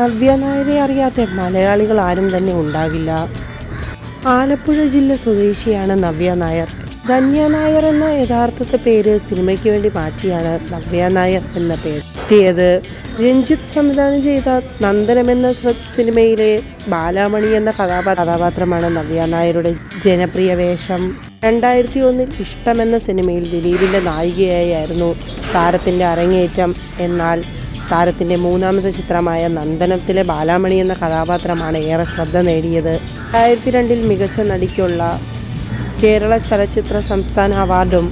നവ്യ നായരെ അറിയാത്ത മലയാളികൾ ആരും തന്നെ ഉണ്ടാകില്ല. ആലപ്പുഴ ജില്ല സ്വദേശിയാണ് നവ്യ നായർ. ധന്യ നായർ എന്ന യഥാർത്ഥത്തെ പേര് സിനിമയ്ക്ക് വേണ്ടി മാറ്റിയാണ് നവ്യ നായർ എന്ന പേര് എത്തിയത്. രഞ്ജിത്ത് സംവിധാനം ചെയ്ത നന്ദനം എന്ന സിനിമയിലെ ബാലാമണി എന്ന കഥാപാ കഥാപാത്രമാണ് നവ്യ നായരുടെ ജനപ്രിയ വേഷം. രണ്ടായിരത്തി ഒന്നിൽ ഇഷ്ടം എന്ന സിനിമയിൽ ദിലീപിന്റെ നായികയായിരുന്നു താരത്തിന്റെ അരങ്ങേറ്റം. എന്നാൽ താരത്തിന്റെ മൂന്നാമത്തെ ചിത്രമായ നന്ദനത്തിലെ ബാലാമണി എന്ന കഥാപാത്രമാണ് ഏറെ ശ്രദ്ധ നേടിയത്. രണ്ടായിരത്തി രണ്ടിൽ മികച്ച നടിക്കുള്ള കേരള ചലച്ചിത്ര സംസ്ഥാന അവാർഡും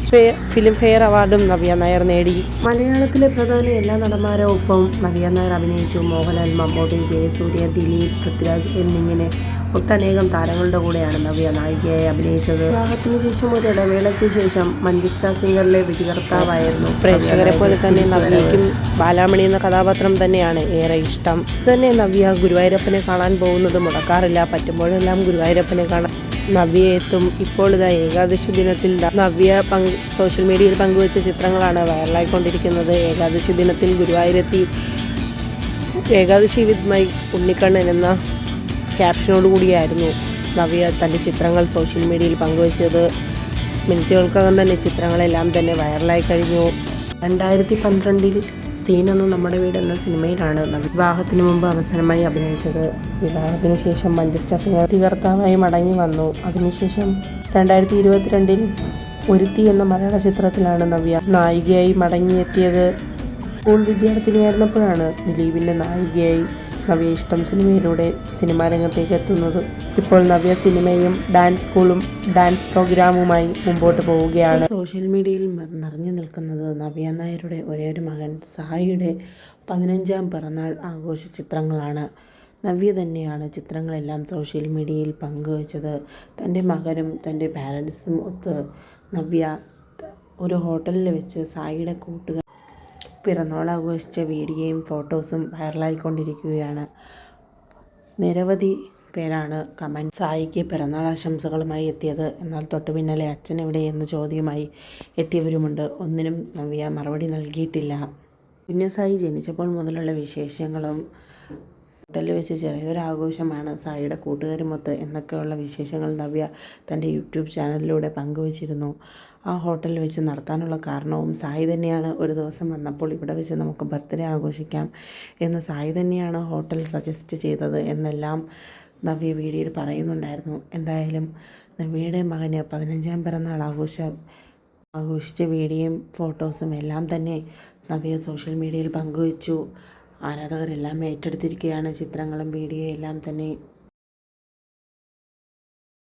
ഫിലിം ഫെയർ അവാർഡും നവ്യ നായർ നേടി. മലയാളത്തിലെ പ്രധാന എല്ലാ നടന്മാരോടൊപ്പം നവ്യ നായർ അഭിനയിച്ചു. മോഹൻലാൽ മമ്മൂട്ടി ജയസൂര്യ ദിലീപ് പൃഥ്വിരാജ് എന്നിങ്ങനെ ഒട്ടനേകം താരങ്ങളുടെ കൂടെയാണ് നവ്യ നായികയായി അഭിനയിച്ചത്. വിവാഹത്തിന് ശേഷം ഒരു ഇടവേളയ്ക്ക് ശേഷം മഞ്ചസ്റ്റർ സിംഗറിലെ വിധികർത്താവായിരുന്നു പ്രേക്ഷകരെ പോലെ തന്നെ നവ്യയ്ക്കും ബാലാമണി എന്ന കഥാപാത്രം തന്നെയാണ് ഏറെ ഇഷ്ടം. തന്നെ നവ്യ ഗുരുവായൂരപ്പനെ കാണാൻ പോകുന്നത് മുടക്കാറില്ല. പറ്റുമ്പോഴെല്ലാം ഗുരുവായൂരപ്പനെ കാണാൻ നവ്യ എത്തും ഇപ്പോൾ ഇതാ ഏകാദശി ദിനത്തിൽ നവ്യ പങ്ക് സോഷ്യൽ മീഡിയയിൽ പങ്കുവച്ച ചിത്രങ്ങളാണ് വൈറലായിക്കൊണ്ടിരിക്കുന്നത്. ഏകാദശി ദിനത്തിൽ ഗുരുവായൂരെത്തി ഏകാദശി വിത്ത് മൈ ഉണ്ണിക്കണ്ണൻ എന്ന ക്യാപ്ഷനോട് കൂടിയായിരുന്നു നവ്യ തന്റെ ചിത്രങ്ങൾ സോഷ്യൽ മീഡിയയിൽ പങ്കുവച്ചത്. മിനിറ്റുകൾക്കകം തന്നെ ചിത്രങ്ങളെല്ലാം തന്നെ വൈറലായി കഴിഞ്ഞു. രണ്ടായിരത്തി പന്ത്രണ്ടിൽ സീനൊന്നും നമ്മുടെ വീട് എന്ന സിനിമയിലാണ് വിവാഹത്തിന് മുമ്പ് അവസരമായി അഭിനയിച്ചത് വിവാഹത്തിന് ശേഷം മഞ്ചസ്റ്റർ സിംഗർ തികർത്താവായി മടങ്ങി വന്നു. അതിനുശേഷം രണ്ടായിരത്തി ഇരുപത്തിരണ്ടിൽ ഒരുത്തി എന്ന മലയാള ചിത്രത്തിലാണ് നവ്യ നായികയായി മടങ്ങിയെത്തിയത്. സ്കൂൾ വിദ്യാർത്ഥിനിയായിരുന്നപ്പോഴാണ് ദിലീപിന്റെ നായികയായി നവ്യ ഇഷ്ടം സിനിമയിലൂടെ സിനിമാ രംഗത്തേക്ക് എത്തുന്നത്. ഇപ്പോൾ നവ്യ സിനിമയും ഡാൻസ് സ്കൂളും ഡാൻസ് പ്രോഗ്രാമുമായി മുമ്പോട്ട് പോവുകയാണ്. സോഷ്യൽ മീഡിയയിൽ നിറഞ്ഞു നിൽക്കുന്നത് നവ്യ നായരുടെ ഒരേ ഒരു മകൻ സായിയുടെ പതിനഞ്ചാം പിറന്നാൾ ആഘോഷ ചിത്രങ്ങളാണ്. നവ്യ തന്നെയാണ് ചിത്രങ്ങളെല്ലാം സോഷ്യൽ മീഡിയയിൽ പങ്കുവച്ചത്. തന്റെ മകനും തന്റെ പാരൻസും ഒത്ത് നവ്യ ഒരു ഹോട്ടലിൽ വെച്ച് സായിയുടെ കൂട്ടുകാർ പിറന്നാൾ ആഘോഷിച്ച വീഡിയോയും ഫോട്ടോസും വൈറലായിക്കൊണ്ടിരിക്കുകയാണ്. നിരവധി പേരാണ് കമന്റ് സായിക്ക് പിറന്നാൾ ആശംസകളുമായി എത്തിയത്. എന്നാൽ തൊട്ടു പിന്നാലെ അച്ഛൻ എവിടെ എന്ന ചോദ്യവുമായി എത്തിയവരുമുണ്ട്. ഒന്നിനും നവ്യ മറുപടി നൽകിയിട്ടില്ല. കുഞ്ഞസായി ജനിച്ചപ്പോൾ മുതലുള്ള വിശേഷങ്ങളും ഹോട്ടലിൽ വെച്ച് ചെറിയൊരാഘോഷമാണ് സായിയുടെ കൂട്ടുകാരുമൊത്ത് എന്നൊക്കെയുള്ള വിശേഷങ്ങൾ നവ്യ തന്റെ യൂട്യൂബ് ചാനലിലൂടെ പങ്കുവച്ചിരുന്നു. ആ ഹോട്ടലിൽ വെച്ച് നടത്താനുള്ള കാരണവും സായി തന്നെയാണ്. ഒരു ദിവസം വന്നപ്പോൾ ഇവിടെ വെച്ച് നമുക്ക് ബർത്ത്ഡേ ആഘോഷിക്കാം എന്ന് സായി തന്നെയാണ് ഹോട്ടൽ സജസ്റ്റ് ചെയ്തത് എന്നെല്ലാം നവ്യ വീഡിയോയിൽ പറയുന്നുണ്ടായിരുന്നു. എന്തായാലും നവ്യയുടെ മകന് പതിനഞ്ചാം പിറന്നാൾ ആഘോഷ ആഘോഷിച്ച വീഡിയോയും ഫോട്ടോസും എല്ലാം തന്നെ നവ്യ സോഷ്യൽ മീഡിയയിൽ പങ്കുവച്ചു. ആരാധകരെല്ലാം ഏറ്റെടുത്തിരിക്കുകയാണ് ചിത്രങ്ങളും വീഡിയോയും എല്ലാം തന്നെ